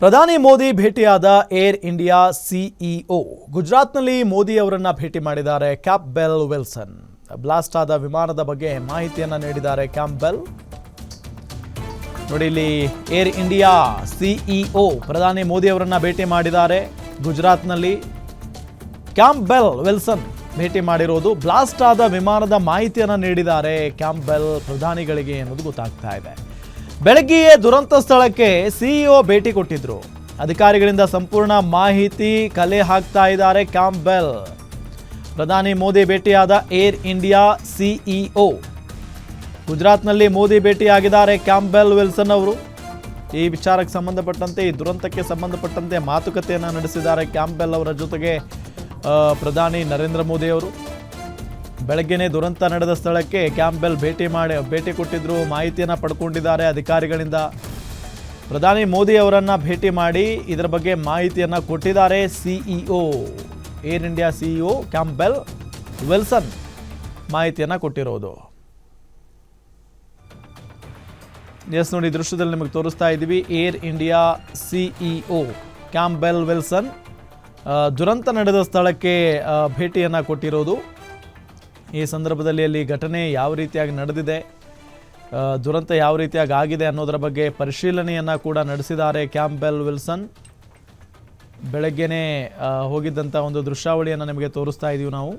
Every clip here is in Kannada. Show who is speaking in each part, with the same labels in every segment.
Speaker 1: ಪ್ರಧಾನಿ ಮೋದಿ ಭೇಟಿಯಾದ ಏರ್ ಇಂಡಿಯಾ ಸಿಇಒ. ಗುಜರಾತ್ನಲ್ಲಿ ಮೋದಿ ಅವರನ್ನ ಭೇಟಿ ಮಾಡಿದ್ದಾರೆ ಕ್ಯಾಪ್ಬೆಲ್ ವಿಲ್ಸನ್. ಬ್ಲಾಸ್ಟ್ ಆದ ವಿಮಾನದ ಬಗ್ಗೆ ಮಾಹಿತಿಯನ್ನ ನೀಡಿದ್ದಾರೆ ಕ್ಯಾಂಪ್ಬೆಲ್. ನೋಡಿ ಇಲ್ಲಿ ಏರ್ ಇಂಡಿಯಾ ಸಿಇಒ ಪ್ರಧಾನಿ ಮೋದಿ ಅವರನ್ನ ಭೇಟಿ ಮಾಡಿದ್ದಾರೆ ಗುಜರಾತ್ನಲ್ಲಿ. ಕ್ಯಾಂಪ್ಬೆಲ್ ವಿಲ್ಸನ್ ಭೇಟಿ ಮಾಡಿರೋದು ಬ್ಲಾಸ್ಟ್ ಆದ ವಿಮಾನದ ಮಾಹಿತಿಯನ್ನು ನೀಡಿದ್ದಾರೆ ಕ್ಯಾಂಪ್ಬೆಲ್ ಪ್ರಧಾನಿಗಳಿಗೆ ಅನ್ನೋದು ಗೊತ್ತಾಗ್ತಾ ಇದೆ. ಬೆಳಗ್ಗೆಯೇ ದುರಂತ ಸ್ಥಳಕ್ಕೆ ಸಿಇಒ ಭೇಟಿ ಕೊಟ್ಟಿದ್ರು. ಅಧಿಕಾರಿಗಳಿಂದ ಸಂಪೂರ್ಣ ಮಾಹಿತಿ ಕಲೆ ಹಾಕ್ತಾ ಇದ್ದಾರೆ ಕ್ಯಾಂಬೆಲ್ ಪ್ರಧಾನಿ ಮೋದಿ ಭೇಟಿಯಾದ ಏರ್ ಇಂಡಿಯಾ ಸಿಇಒ. ಗುಜರಾತ್ನಲ್ಲಿ ಮೋದಿ ಭೇಟಿಯಾಗಿದ್ದಾರೆ ಕ್ಯಾಂಬೆಲ್ ವಿಲ್ಸನ್ ಅವರು. ಈ ವಿಚಾರಕ್ಕೆ ಸಂಬಂಧಪಟ್ಟಂತೆ, ಈ ದುರಂತಕ್ಕೆ ಸಂಬಂಧಪಟ್ಟಂತೆ ಮಾತುಕತೆಯನ್ನು ನಡೆಸಿದ್ದಾರೆ ಕ್ಯಾಂಬೆಲ್ ಅವರ ಜೊತೆಗೆ ಪ್ರಧಾನಿ ನರೇಂದ್ರ ಮೋದಿ ಅವರು. ಬೆಳಗ್ಗೆನೇ ದುರಂತ ನಡೆದ ಸ್ಥಳಕ್ಕೆ ಕ್ಯಾಂಪ್ಬೆಲ್ ಭೇಟಿ ಮಾಡಿ ಭೇಟಿ ಕೊಟ್ಟಿದ್ರು. ಮಾಹಿತಿಯನ್ನು ಪಡ್ಕೊಂಡಿದ್ದಾರೆ ಅಧಿಕಾರಿಗಳಿಂದ. ಪ್ರಧಾನಿ ಮೋದಿ ಅವರನ್ನು ಭೇಟಿ ಮಾಡಿ ಇದರ ಬಗ್ಗೆ ಮಾಹಿತಿಯನ್ನು ಕೊಟ್ಟಿದ್ದಾರೆ CEO Air India CEO Campbell Wilson ಮಾಹಿತಿಯನ್ನು ಕೊಟ್ಟಿರೋದು. ಎಸ್ ನೋಡಿ ದೃಶ್ಯದಲ್ಲಿ ನಿಮಗೆ ತೋರಿಸ್ತಾ ಇದ್ದೀವಿ. Air India CEO Campbell Wilson ದುರಂತ ನಡೆದ ಸ್ಥಳಕ್ಕೆ ಭೇಟಿಯನ್ನು ಕೊಟ್ಟಿರೋದು. ಈ ಸಂದರ್ಭದಲ್ಲಿ ಅಲ್ಲಿ ಘಟನೆ ಯಾವ ರೀತಿಯಾಗಿ ನಡೆದಿದೆ ದುರಂತ ಯಾವ ರೀತಿಯಾಗಿ ಆಗಿದೆ ಅನ್ನೋದರ ಬಗ್ಗೆ ಪರಿಶೀಲನೆಯನ್ನು ಕೂಡ ನಡೆಸಿದ್ದಾರೆ ಕ್ಯಾಂಪೆಲ್ ವಿಲ್ಸನ್. ಬೆಳಗ್ಗೆನೇ ಹೋಗಿದ್ದಂಥ ಒಂದು ದೃಶ್ಯಾವಳಿಯನ್ನು ನಿಮಗೆ ತೋರಿಸ್ತಾ ಇದ್ದೀವಿ ನಾವು.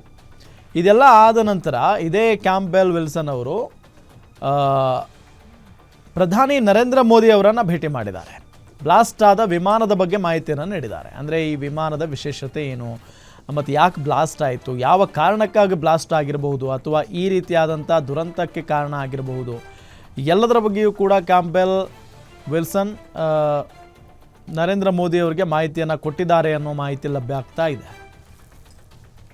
Speaker 1: ಇದೆಲ್ಲ ಆದ ನಂತರ ಇದೇ ಕ್ಯಾಂಪೆಲ್ ವಿಲ್ಸನ್ ಅವರು ಪ್ರಧಾನಿ ನರೇಂದ್ರ ಮೋದಿ ಅವರನ್ನು ಭೇಟಿ ಮಾಡಿದ್ದಾರೆ. ಬ್ಲಾಸ್ಟ್ ಆದ ವಿಮಾನದ ಬಗ್ಗೆ ಮಾಹಿತಿಯನ್ನು ನೀಡಿದ್ದಾರೆ. ಅಂದರೆ ಈ ವಿಮಾನದ ವಿಶೇಷತೆ ಏನು? ಮತ್ತು ಯಾಕೆ ಬ್ಲಾಸ್ಟ್ ಆಯಿತು? ಯಾವ ಕಾರಣಕ್ಕಾಗಿ ಬ್ಲಾಸ್ಟ್ ಆಗಿರಬಹುದು? ಅಥವಾ ಈ ರೀತಿಯಾದಂಥ ದುರಂತಕ್ಕೆ ಕಾರಣ ಆಗಿರಬಹುದು? ಎಲ್ಲದರ ಬಗ್ಗೆಯೂ ಕೂಡ ಕ್ಯಾಂಪೆಲ್ ವಿಲ್ಸನ್ ನರೇಂದ್ರ ಮೋದಿಯವರಿಗೆ ಮಾಹಿತಿಯನ್ನು ಕೊಟ್ಟಿದ್ದಾರೆ ಅನ್ನೋ ಮಾಹಿತಿ ಲಭ್ಯ ಆಗ್ತಾ ಇದೆ.